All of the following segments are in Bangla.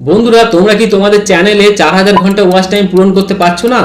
বন্ধুরা, তোমরা কি তোমাদের চ্যানেলে চার হাজার ঘণ্টা ওয়াচ টাইম পূরণ করতে পারছ না?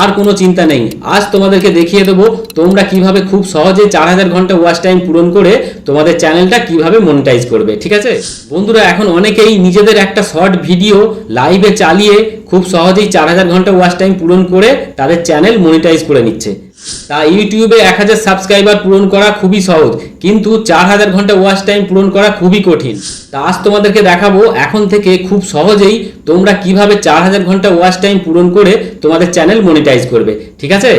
আর কোনো চিন্তা নেই। আজ তোমাদেরকে দেখিয়ে দেবো তোমরা কীভাবে খুব সহজে চার হাজার ঘণ্টা ওয়াচ টাইম পূরণ করে তোমাদের চ্যানেলটা কীভাবে মনিটাইজ করবে, ঠিক আছে? বন্ধুরা, এখন অনেকেই নিজেদের একটা শর্ট ভিডিও লাইভে চালিয়ে খুব সহজেই চার হাজার ঘণ্টা ওয়াচ টাইম পূরণ করে তাদের চ্যানেল মনিটাইজ করে নিচ্ছে। তা ইউটিউবে এক হাজার সাবস্ক্রাইবার পূরণ করা খুবই সহজ, কিন্তু চার হাজার ঘণ্টা ওয়াচ টাইম পূরণ করা খুবই কঠিন। তা আজ তোমাদেরকে দেখাবো, এখন থেকে খুব সহজেই তোমরা কীভাবে চার হাজার ঘণ্টা ওয়াচ টাইম পূরণ করে তোমাদের চ্যানেল মনিটাইজ করবে, ঠিক আছে?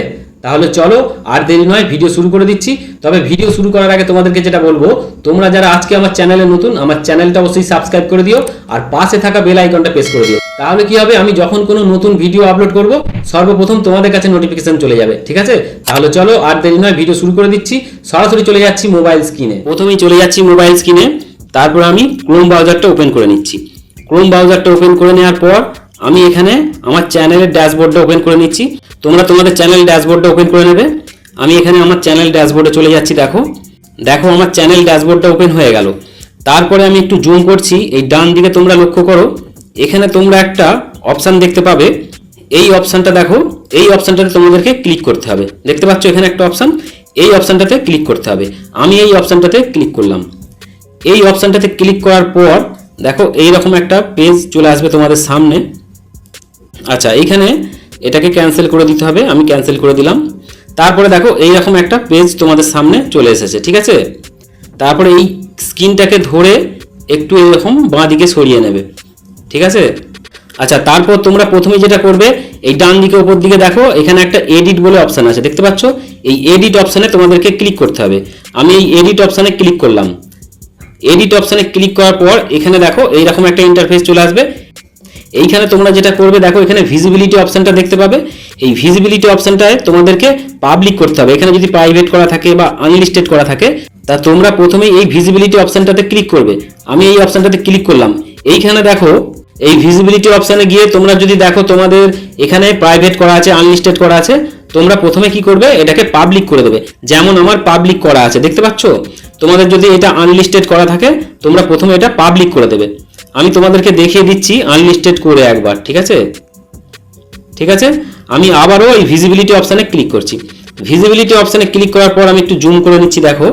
তাহলে চলো, আর দেরি নয় ভিডিও শুরু করে দিচ্ছি। তবে ভিডিও শুরু করার আগে তোমাদেরকে যেটা বলব, তোমরা যারা আজকে আমার চ্যানেলে নতুন, আমার চ্যানেলটা অবশ্যই সাবস্ক্রাইব করে দিও, আর পাশে থাকা বেল আইকনটা প্রেস করে দিও। তাহলে কি হবে, আমি যখন কোনো নতুন ভিডিও আপলোড করব, সর্বপ্রথম তোমাদের কাছে নোটিফিকেশন চলে যাবে, ঠিক আছে? তাহলে চলো, আর দেরি নয় ভিডিও শুরু করে দিচ্ছি। সরাসরি চলে যাচ্ছি মোবাইল স্ক্রিনে প্রথমেই চলে যাচ্ছি মোবাইল স্ক্রিনে তারপর আমি ক্রোম ব্রাউজারটা ওপেন করে নিচ্ছি। ক্রোম ব্রাউজারটা ওপেন করে নেওয়ার পর, আমি এখানে আমার চ্যানেলের ড্যাশবোর্ডটা ওপেন করে নিচ্ছি। তোমরা তোমাদের চ্যানেল ড্যাশবোর্ডটা ওপেন করে নেবে। আমি এখানে আমার চ্যানেল ড্যাশবোর্ডে চলে যাচ্ছি, দেখো। দেখো, আমার চ্যানেল ড্যাশবোর্ডটা ওপেন হয়ে গেল। তারপরে আমি একটু জুম করছি, এই ডান দিকে তোমরা লক্ষ্য করো। এখানে তোমরা একটা অপশান দেখতে পাবে। এই অপশানটা দেখো, এই অপশানটাতে তোমাদেরকে ক্লিক করতে হবে। দেখতে পাচ্ছ এখানে একটা অপশান এই অপশানটাতে ক্লিক করতে হবে। আমি এই অপশানটাতে ক্লিক করলাম। এই অপশানটাতে ক্লিক করার পর, দেখো এই রকম একটা পেজ চলে আসবে তোমাদের সামনে। আচ্ছা এইখানে এটাকে ক্যান্সেল করে দিতে হবে, আমি ক্যান্সেল করে দিলাম। তারপরে দেখো, এইরকম একটা পেজ তোমাদের সামনে চলে এসেছে, ঠিক আছে? তারপরে এই স্ক্রিনটাকে ধরে একটু এরকম বাঁ দিকে সরিয়ে নেবে, ঠিক আছে? আচ্ছা তারপর তোমরা প্রথমে যেটা করবে, এই ডান দিকে ওপর দিকে দেখো, এখানে একটা এডিট বলে অপশান আছে, দেখতে পাচ্ছ? এই এডিট অপশানে তোমাদেরকে ক্লিক করতে হবে। আমি এই এডিট অপশানে ক্লিক করলাম। এডিট অপশানে ক্লিক করার পর এখানে দেখো, এইরকম একটা ইন্টারফেস চলে আসবে। এইখানে তোমরা যেটা করবে, দেখো এখানে ভিজিবিলিটি অপশনটা দেখতে পাবে। এই ভিজিবিলিটি অপশনটায় তোমাদেরকে পাবলিক করতে হবে। এখানে যদি প্রাইভেট করা থাকে বা আনলিস্টেড করা থাকে, তা তোমরা প্রথমেই এই ভিজিবিলিটি অপশনটাতে ক্লিক করবে। আমি এই অপশনটাতে ক্লিক করলাম। এইখানে দেখো, এই ভিজিবিলিটি অপশনে গিয়ে তোমরা যদি দেখো তোমাদের এখানে প্রাইভেট করা আছে আনলিস্টেড করা আছে, তোমরা প্রথমে কি করবে? এটাকে পাবলিক করে দেবে। যেমন আমার পাবলিক করা আছে, দেখতে পাচ্ছ? তোমাদের যদি এটা আনলিস্টেড করা থাকে, তোমরা প্রথমে এটা পাবলিক করে দেবে। আমি তোমাদেরকে দেখিয়ে দিচ্ছি আনলিস্টেড করে একবার, ঠিক আছে? ঠিক আছে? আমি আবারও এই ভিজিবিলিটি অপশানে ক্লিক করছি। ভিজিবিলিটি অপশানে ক্লিক করার পর আমি একটু জুম করে নিচ্ছি, দেখো।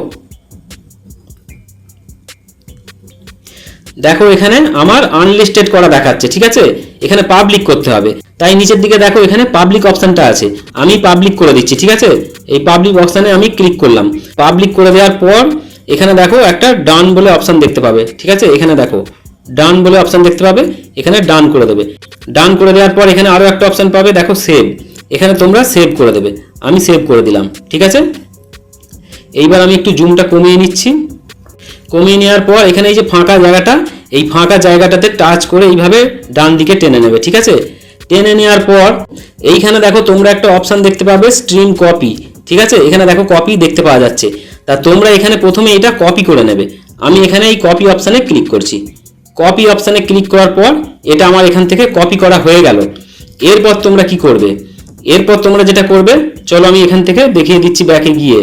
দেখো এখানে আমার আনলিস্টেড করা দেখাচ্ছে, ঠিক আছে? এখানে পাবলিক করতে হবে। তাই নিচের দিকে দেখো এখানে পাবলিক অপশানটা আছে। আমি পাবলিক করে দিচ্ছি, ঠিক আছে? এই পাবলিক অপশানে আমি ক্লিক করলাম। পাবলিক করে দেওয়ার পর এখানে দেখো একটা ডান বলে অপশান দেখতে পাবে, ঠিক আছে? এখানে দেখো। ডান বলে অপশান দেখতে পাবে, এখানে ডান করে দেবে। ডান করে দেওয়ার পর এখানে আরও একটা অপশান পাবে, দেখো সেভ এখানে তোমরা সেভ করে দেবে, আমি সেভ করে দিলাম, ঠিক আছে? এইবার আমি একটু জুমটা কমিয়ে নিচ্ছি। কমিয়ে নেওয়ার পর এখানে এই যে ফাঁকা জায়গাটা, এই ফাঁকা জায়গাটাতে টাচ করে এইভাবে ডান দিকে টেনে নেবে, ঠিক আছে? টেনে নেওয়ার পর এইখানে দেখো তোমরা একটা অপশান দেখতে পাবে স্ট্রিম কপি ঠিক আছে? এখানে দেখো কপি দেখতে পাওয়া যাচ্ছে। তা তোমরা এখানে প্রথমে এটা কপি করে নেবে। আমি এখানে এই কপি অপশানে ক্লিক করছি। কপি অপশানে ক্লিক করার পর এটা আমার এখান থেকে কপি করা হয়ে গেল। এরপর তোমরা কি করবে? এরপর তোমরা যেটা করবে, চলো আমি এখান থেকে দেখিয়ে দিচ্ছি ব্যাকে গিয়ে।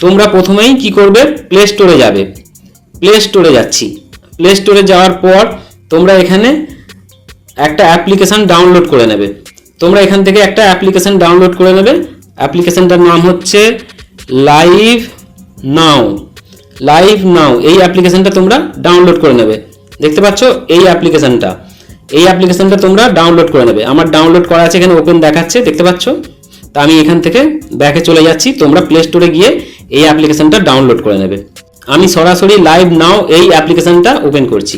তোমরা প্রথমেই কি করবে? প্লে স্টোরে যাবে। প্লে স্টোরে যাচ্ছি। প্লে স্টোরে যাওয়ার পর তোমরা এখানে একটা অ্যাপ্লিকেশান ডাউনলোড করে নেবে। তোমরা এখান থেকে একটা অ্যাপ্লিকেশান ডাউনলোড করে নেবে। অ্যাপ্লিকেশানটার নাম হচ্ছে লাইভ নাও লাইভ নাও এই অ্যাপ্লিকেশানটা তোমরা ডাউনলোড করে নেবে। দেখতে পাচ্ছ? এই অ্যাপ্লিকেশানটা এই অ্যাপ্লিকেশানটা তোমরা ডাউনলোড করে নেবে। আমার ডাউনলোড করা আছে এখানে ওপেন দেখাচ্ছে, দেখতে পাচ্ছ? তা আমি এখান থেকে ব্যাকে চলে যাচ্ছি। তোমরা প্লে স্টোরে গিয়ে এই অ্যাপ্লিকেশানটা ডাউনলোড করে নেবে। আমি সরাসরি লাইভ নাও এই অ্যাপ্লিকেশানটা ওপেন করছি।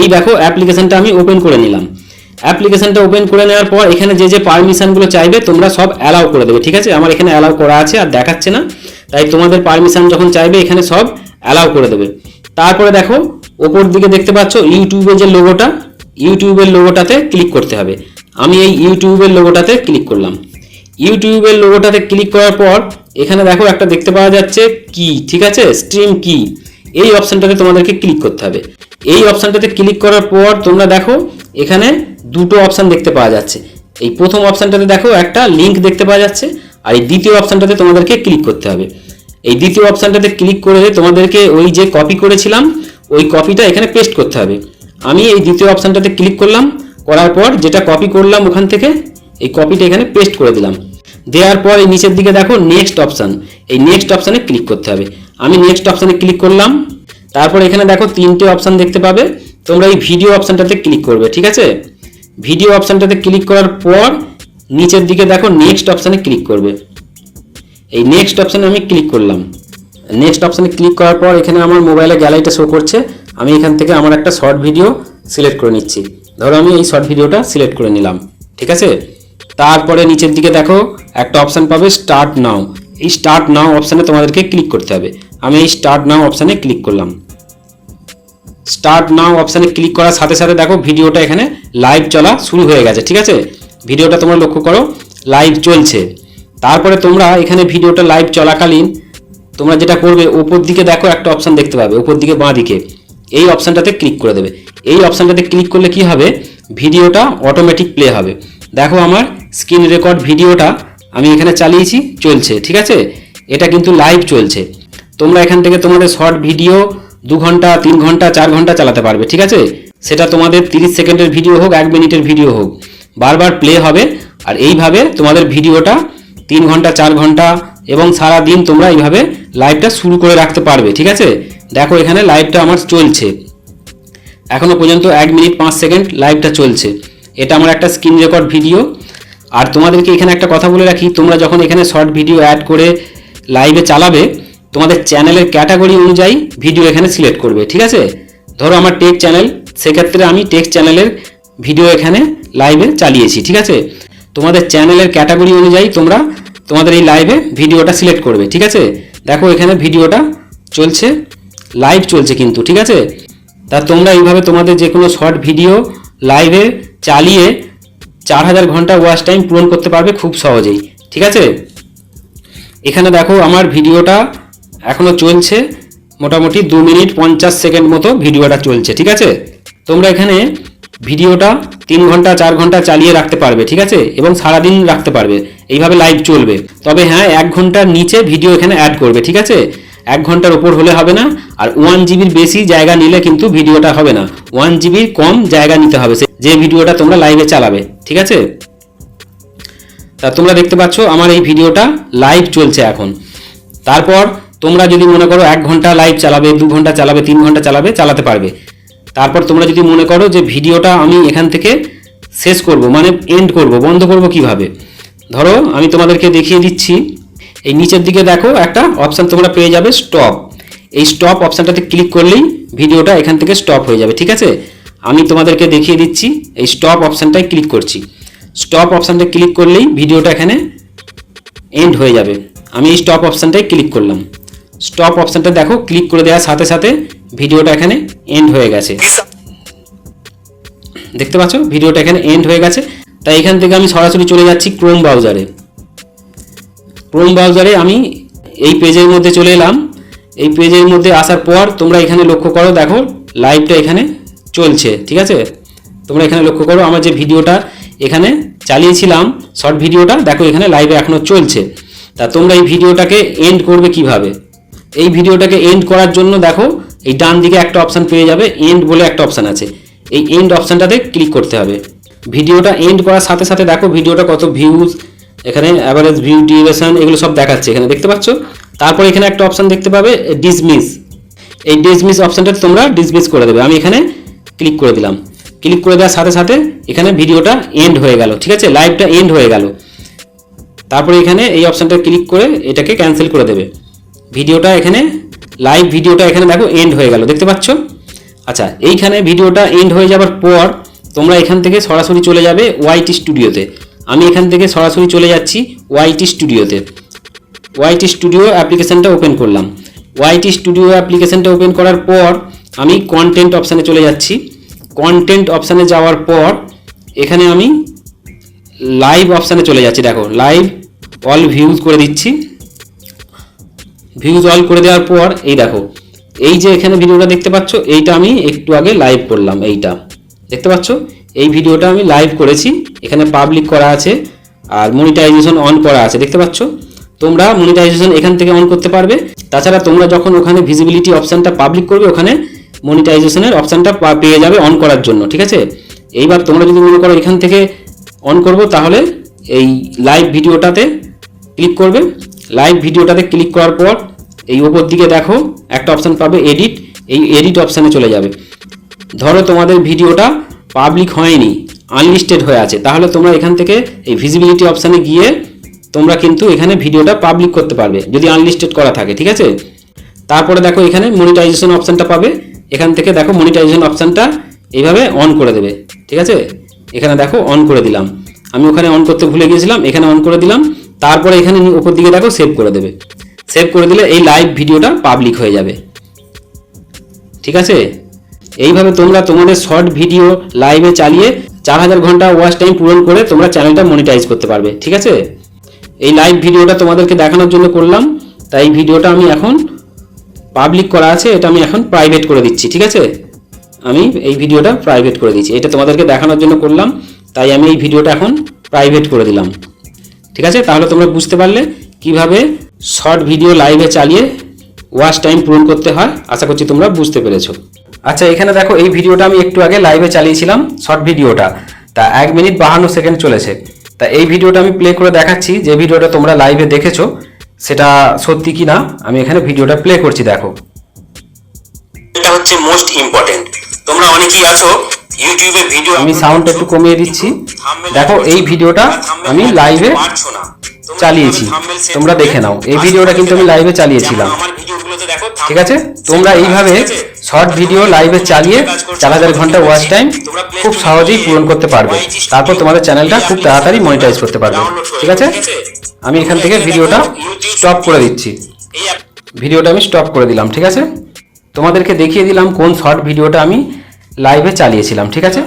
এই দেখো অ্যাপ্লিকেশানটা আমি ওপেন করে নিলাম। অ্যাপ্লিকেশানটা ওপেন করে নেওয়ার পর এখানে যে যে পারমিশনগুলো চাইবে, তোমরা সব অ্যালাউ করে দেবে, ঠিক আছে? আমার এখানে অ্যালাউ করা আছে, আর দেখাচ্ছে না। তাই তোমাদের পারমিশন যখন চাইবে, এখানে সব অ্যালাউ করে দেবে। তারপরে দেখো ওপর দিকে দেখতে পাচ্ছ ইউটিউবের যে লোগোটা ইউটিউবের লোগোটাতে ক্লিক করতে হবে। আমি এই ইউটিউবের লোগোটাতে ক্লিক করলাম। ইউটিউবের লোগোটাতে ক্লিক করার পর, এখানে দেখো একটা দেখতে পাওয়া যাচ্ছে কি, ঠিক আছে? স্ট্রিম কি? এই অপশানটাতে তোমাদেরকে ক্লিক করতে হবে। এই অপশানটাতে ক্লিক করার পর তোমরা দেখো, এখানে দুটো অপশান দেখতে পাওয়া যাচ্ছে। এই প্রথম অপশানটাতে দেখো একটা লিঙ্ক দেখতে পাওয়া যাচ্ছে, আর এই দ্বিতীয় অপশানটাতে তোমাদেরকে ক্লিক করতে হবে। এই দ্বিতীয় অপশানটাতে ক্লিক করে তোমাদেরকে ওই যে কপি করেছিলাম ওই কপিটা এখানে পেস্ট করতে হবে। আমি এই দ্বিতীয় অপশানটাতে ক্লিক করলাম, করার পর যেটা কপি করলাম ওখান থেকে, এই কপিটা এখানে পেস্ট করে দিলাম। দেওয়ার পর এই নিচের দিকে দেখো নেক্সট অপশান এই নেক্সট অপশানে ক্লিক করতে হবে। আমি নেক্সট অপশানে ক্লিক করলাম, তারপর এখানে দেখো তিনটে অপশান দেখতে পাবে। তোমরা এই ভিডিও অপশানটাতে ক্লিক করবে, ঠিক আছে? ভিডিও অপশানটাতে ক্লিক করার পর নিচের দিকে দেখো নেক্সট অপশানে ক্লিক করবে। এই নেক্সট অপশানে আমি ক্লিক করলাম। নেক্সট অপশানে ক্লিক করার পর এখানে আমার মোবাইলে গ্যালারিটা শো করছে। আমি এখান থেকে আমার একটা শর্ট ভিডিও সিলেক্ট করে নিচ্ছি। ধরো আমি এই শর্ট ভিডিওটা সিলেক্ট করে নিলাম। ঠিক আছে? তারপরে নিচের দিকে দেখো, একটা অপশান পাবে স্টার্ট নাও এই স্টার্ট নাও অপশানে তোমাদেরকে ক্লিক করতে হবে। আমি এই স্টার্ট নাও অপশানে ক্লিক করলাম। স্টার্ট নাও অপশানে ক্লিক করার সাথে সাথে দেখো ভিডিওটা এখানে লাইভ চলা শুরু হয়ে গেছে। ঠিক আছে? ভিডিওটা তোমরা লক্ষ্য করো লাইভ চলছে। তারপরে তোমরা এখানে ভিডিওটা লাইভ চলাকালীন তোমরা যেটা করবে ওপর দিকে দেখো একটা অপশান দেখতে পাবে ওপর দিকে বাঁ দিকে। এই অপশানটাতে ক্লিক করে দেবে। এই অপশানটাতে ক্লিক করলে কি হবে? ভিডিওটা অটোমেটিক প্লে হবে। দেখো আমার স্ক্রিন রেকর্ড ভিডিওটা আমি এখানে চালিয়েছি, চলছে, ঠিক আছে? এটা কিন্তু লাইভ চলছে। তোমরা এখান থেকে তোমাদের শর্ট ভিডিও দু ঘণ্টা, তিন ঘণ্টা, চার ঘণ্টা চালাতে পারবে, ঠিক আছে? সেটা তোমাদের তিরিশ সেকেন্ডের ভিডিও হোক, এক মিনিটের ভিডিও হোক। বারবার প্লে হবে, আর এইভাবে তোমাদের ভিডিওটা তিন ঘণ্টা, চার ঘণ্টা, এবং সারা দিন তোমরা এইভাবে লাইভটা শুরু করে রাখতে পারবে, ঠিক আছে? দেখো এখানে লাইভটা আমার চলছে। এখনও পর্যন্ত এক মিনিট পাঁচ সেকেন্ড লাইভটা চলছে। এটা আমার একটা স্ক্রিন রেকর্ড ভিডিও আর তোমাদেরকে এখানে একটা কথা বলে রাখি, তোমরা যখন এখানে শর্ট ভিডিও অ্যাড করে লাইভে চালাবে, তোমাদের চ্যানেলের ক্যাটাগরি অনুযায়ী ভিডিও এখানে সিলেক্ট করবে, ঠিক আছে? ধরো আমার টেক চ্যানেল সেক্ষেত্রে আমি টেক চ্যানেলের ভিডিও এখানে লাইভে চালিয়েছি, ঠিক আছে? তোমাদের চ্যানেলের ক্যাটাগরি অনুযায়ী তোমরা তোমাদের এই লাইভে ভিডিওটা সিলেক্ট করবে, ঠিক আছে? দেখো এখানে ভিডিওটা চলছে লাইভ চলছে কিন্তু, ঠিক আছে? তা তোমরা এইভাবে তোমাদের যে কোনো শর্ট ভিডিও লাইভে চালিয়ে চার হাজার ঘণ্টা ওয়াচ টাইম পূরণ করতে পারবে খুব সহজেই, ঠিক আছে? এখানে দেখো আমার ভিডিওটা এখনও চলছে, মোটামুটি দু মিনিট পঞ্চাশ সেকেন্ড মতো ভিডিওটা চলছে, ঠিক আছে? তোমরা এখানে ভিডিওটা তিন ঘণ্টা, চার ঘণ্টা চালিয়ে রাখতে পারবে, ঠিক আছে? এবং সারাদিন রাখতে পারবে। এইভাবে লাইভ চলবে। তবে হ্যাঁ এক ঘণ্টার নিচে ভিডিও এখানে অ্যাড করবে, ঠিক আছে? এক ঘণ্টার ওপর হলে হবে না, আর ওয়ান জিবির বেশি জায়গা নিলে কিন্তু ভিডিওটা হবে না। ওয়ান জিবির কম জায়গা নিতে হবে যে ভিডিওটা তোমরা লাইভে চালাবে, ঠিক আছে? তা তোমরা দেখতে পাচ্ছ, আমার এই ভিডিওটা লাইভ চলছে এখন। তারপর তোমরা যদি মনে করো এক ঘণ্টা লাইভ চালাবে, দু ঘণ্টা চালাবে, তিন ঘণ্টা চালাবে, চালাতে পারবে। তারপর তোমরা যদি মনে করো যে ভিডিওটা আমি এখান থেকে শেষ করব মানে এন্ড করব, বন্ধ করব কীভাবে? ধরো আমি তোমাদেরকে দেখিয়ে দিচ্ছি, এই নিচের দিকে দেখো একটা অপশান তোমরা পেয়ে যাবে স্টপ এই স্টপ অপশানটাতে ক্লিক করলেই ভিডিওটা এখান থেকে স্টপ হয়ে যাবে, ঠিক আছে? আমি তোমাদেরকে দেখিয়ে দিচ্ছি, এই স্টপ অপশানটায় ক্লিক করছি। স্টপ অপশানটা ক্লিক করলেই ভিডিওটা এখানে এন্ড হয়ে যাবে। আমি এই স্টপ অপশানটায় ক্লিক করলাম। স্টপ অপশানটা দেখো ক্লিক করে দেওয়ার সাথে সাথে ভিডিওটা এখানে এন্ড হয়ে গেছে। দেখতে পাচ্ছ? ভিডিওটা এখানে এন্ড হয়ে গেছে। তাই এখান থেকে আমি সরাসরি চলে যাচ্ছি ক্রোম ব্রাউজারে ক্রোম ব্রাউজারে আমি এই পেজের মধ্যে চলে এলাম। এই পেজের মধ্যে আসার পর তোমরা এখানে লক্ষ্য করো, দেখো লাইভটা এখানে চলছে, ঠিক আছে? তোমরা এখানে লক্ষ্য করো, আমার যে ভিডিওটা এখানে চালিয়েছিলাম শর্ট ভিডিওটা, দেখো, এখানে লাইভে এখনও চলছে। তা তোমরা এই ভিডিওটাকে এন্ড করবে কীভাবে? এই ভিডিওটাকে এন্ড করার জন্য দেখো এই ডান দিকে একটা অপশান পেয়ে যাবে এন্ড বলে একটা অপশান আছে। এই এন্ড অপশানটাতে ক্লিক করতে হবে। ভিডিওটা এন্ড করার সাথে সাথে দেখো ভিডিওটা কত ভিউজ এখানে অ্যাভারেজ ভিউ ডিউরেশন এগুলো সব দেখাচ্ছে এখানে, দেখতে পাচ্ছ? তারপর এখানে একটা অপশান দেখতে পাবে ডিসমিস এই ডিসমিস অপশানটা তোমরা ডিসমিস করে দেবে। আমি এখানে ক্লিক করে দিলাম। ক্লিক করে দেওয়ার সাথে সাথে এখানে ভিডিওটা এন্ড হয়ে গেল, ঠিক আছে? লাইভটা এন্ড হয়ে গেল। তারপরে এখানে এই অপশানটা ক্লিক করে এটাকে ক্যান্সেল করে দেবে। ভিডিওটা এখানে লাইভ ভিডিওটা এখানে দেখো এন্ড হয়ে গেল, দেখতে পাচ্ছ? আচ্ছা এইখানে ভিডিওটা এন্ড হয়ে যাওয়ার পর তোমরা এখান থেকে সরাসরি চলে যাবে ওয়াইটি স্টুডিওতে আমি এখান থেকে সরাসরি চলে যাচ্ছি ওয়াইটি স্টুডিওতে ওয়াইটি স্টুডিও অ্যাপ্লিকেশনটা ওপেন করলাম। ওয়াইটি স্টুডিও অ্যাপ্লিকেশনটা ওপেন করার পর আমি কন্টেন্ট অপশানে চলে যাচ্ছি। কন্টেন্ট অপশানে যাওয়ার পর এখানে আমি লাইভ অপশানে চলে যাচ্ছি। দেখো লাইভ অল ভিউজ করে দিচ্ছি। ভিউজ অল করে দেওয়ার পর, এই দেখো, এই যে এখানে ভিডিওটা দেখতে পাচ্ছ, এইটা আমি একটু আগে লাইভ করলাম, এইটা। দেখতে পাচ্ছ? এই ভিডিওটা আমি লাইভ করেছি, এখানে পাবলিক করা আছে, আর মনিটাইজেশন অন করা আছে, দেখতে পাচ্ছ? তোমরা মনিটাইজেশন এখান থেকে অন করতে পারবে। তাছাড়া তোমরা যখন ওখানে ভিজিবিলিটি অপশানটা পাবলিক করবে, ওখানে মনিটাইজেশনের অপশানটা পেয়ে যাবে অন করার জন্য, ঠিক আছে? এইবার তোমরা যদি মনে করো এখান থেকে অন করব, তাহলে এই লাইভ ভিডিওটাতে ক্লিক করবে। লাইভ ভিডিওটাতে ক্লিক করার পর এই উপর দিকে দেখো, একটা অপশান পাবে এডিট এই এডিট অপশানে চলে যাবে। ধরো তোমাদের ভিডিওটা পাবলিক হয়নি আনলিস্টেড হয়ে আছে, তাহলে তোমরা এখান থেকে এই ভিজিবিলিটি অপশানে গিয়ে তোমরা কিন্তু এখানে ভিডিওটা পাবলিক করতে পারবে, যদি আনলিস্টেড করা থাকে, ঠিক আছে? তারপরে দেখো এখানে মনিটাইজেশন অপশানটা পাবে, এখান থেকে দেখো মনিটাইজেশন অপশানটা এইভাবে অন করে দেবে, ঠিক আছে? এখানে দেখো অন করে দিলাম। আমি ওখানে অন করতে ভুলে গিয়েছিলাম, এখানে অন করে দিলাম, তারপরে এখানে উপর দিকে দেখো সেভ করে দেবে। সেভ করে দিলে এই লাইভ ভিডিওটা পাবলিক হয়ে যাবে। ঠিক আছে? এইভাবে তোমরা তোমাদের শর্ট ভিডিও লাইভে চালিয়ে চার হাজার ঘণ্টা ওয়াচ টাইম পূরণ করে তোমরা চ্যানেলটা মনিটাইজ করতে পারবে। ঠিক আছে? এই লাইভ ভিডিওটা তোমাদেরকে দেখানোর জন্য করলাম। তাই ভিডিওটা আমি এখন পাবলিক করা আছে, এটা আমি এখন প্রাইভেট করে দিচ্ছি। ঠিক আছে? আমি এই ভিডিওটা প্রাইভেট করে দিচ্ছি। এটা তোমাদেরকে দেখানোর জন্য করলাম। তাই আমি এই ভিডিওটা এখন প্রাইভেট করে দিলাম। ঠিক আছে? তাহলে তোমরা বুঝতে পারলে কীভাবে শর্ট ভিডিও লাইভে চালিয়ে ওয়াচ টাইম পূরণ করতে হয়। আশা করছি তোমরা বুঝতে পেরেছ। আচ্ছা এখানে দেখো এই ভিডিওটা আমি একটু আগে লাইভে চালিয়েছিলাম শর্ট ভিডিওটা। তা এক মিনিট বাহান্ন সেকেন্ড চলেছে। তা এই ভিডিওটা আমি প্লে করে দেখাচ্ছি যে ভিডিওটা তোমরা লাইভে দেখেছ সেটা সত্যি কি না আমি এখানে ভিডিওটা প্লে করছি দেখো। এটা হচ্ছে মোস্ট ইম্পর্টেন্ট তোমরা অনেকেই আছো ইউটিউবে ভিডিও আমি সাউন্ড একটু কমিয়ে দিচ্ছি। দেখো এই ভিডিওটা আমি লাইভে চালিয়েছি। তোমরা দেখে নাও। এই ভিডিওটা কিন্তু আমি লাইভে চালিয়েছিলাম। ঠিক আছে? তোমরা এইভাবে শর্ট ভিডিও লাইভে চালিয়ে চার হাজার ঘণ্টা ওয়াচ টাইম খুব সহজেই পূরণ করতে পারবে। তারপর তোমাদের চ্যানেলটা খুব তাড়াতাড়ি মনিটাইজ করতে পারবে। ঠিক আছে? আমি এখান থেকে ভিডিওটা স্টপ করে দিচ্ছি। ভিডিওটা আমি স্টপ করে দিলাম ঠিক আছে? তোমাদেরকে দেখিয়ে দিলাম কোন শর্ট ভিডিওটা আমি লাইভে চালিয়েছিলাম ঠিক আছে?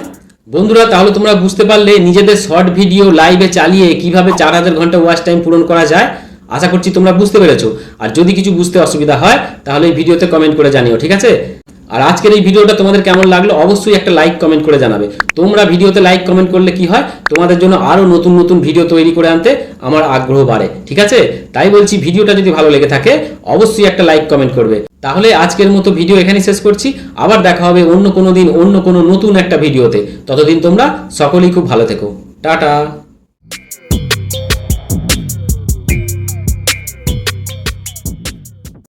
বন্ধুরা, তাহলে তোমরা বুঝতে পারলে নিজেদের শর্ট ভিডিও লাইভে চালিয়ে কীভাবে চার হাজার ঘণ্টা ওয়াচ টাইম পূরণ করা যায়। আশা করছি তোমরা বুঝতে পেরেছ। আর যদি কিছু বুঝতে অসুবিধা হয়, তাহলে এই ভিডিওতে কমেন্ট করে জানিও, ঠিক আছে? আর আজকের এই ভিডিওটা তোমাদের কেমন লাগল অবশ্যই একটা লাইক কমেন্ট করে জানাবে। তোমরা ভিডিওতে লাইক কমেন্ট করলে কি হয়? তোমাদের জন্য আরও নতুন নতুন ভিডিও তৈরি করে আনতে আমার আগ্রহ বাড়ে, ঠিক আছে? তাই বলছি ভিডিওটা যদি ভালো লেগে থাকে, অবশ্যই একটা লাইক কমেন্ট করবে। তাহলে আজকের মতো ভিডিও এখানেই শেষ করছি। আবার দেখা হবে অন্য কোনো দিন অন্য কোনো নতুন একটা ভিডিওতে ততদিন তোমরা সকলেই খুব ভালো থেকো। টাটা!